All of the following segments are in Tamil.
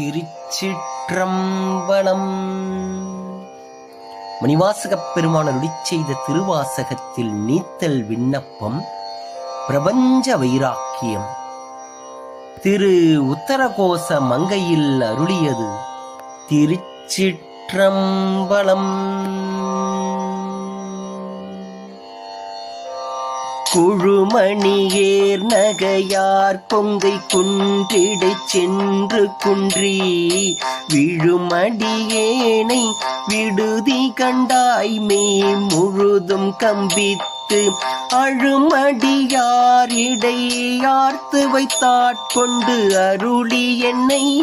திருச்சிற்றம்பலம். மணிவாசகப் பெருமானருளி செய்த திருவாசகத்தில் நீத்தல் விண்ணப்பம் பிரபஞ்ச வைராக்கியம். திரு உத்தரகோச மங்கையில் அருளியது திருச்சிற்றம்பலம். குழுமணியேர் நகையார் பொங்கை குன்றிடைச் சென்று குன்றி. விழுமடியேனை விடுதி கண்டாய் மே முழுதும் கம்பித்து அழுமடியார் இடையார்த்து வைத்தாட்கொண்டு அருளி என்னை.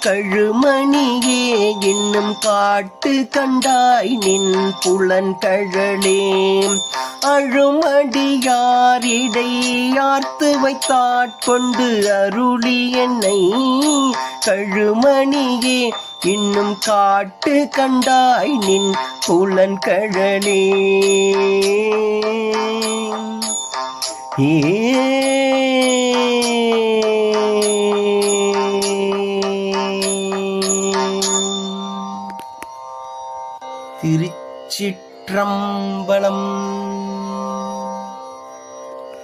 கழுமணியே என்னும் காட்டு கண்டாய் நின் புலன் கழலே. அழுமடியார் யார்த்து வைத்தாட்கொண்டு அருளி என்னை. கழுமணியே இன்னும் காட்டு கண்டாய் நின் புலன் கழலே ஏ. திருச்சிற்றம்பலம்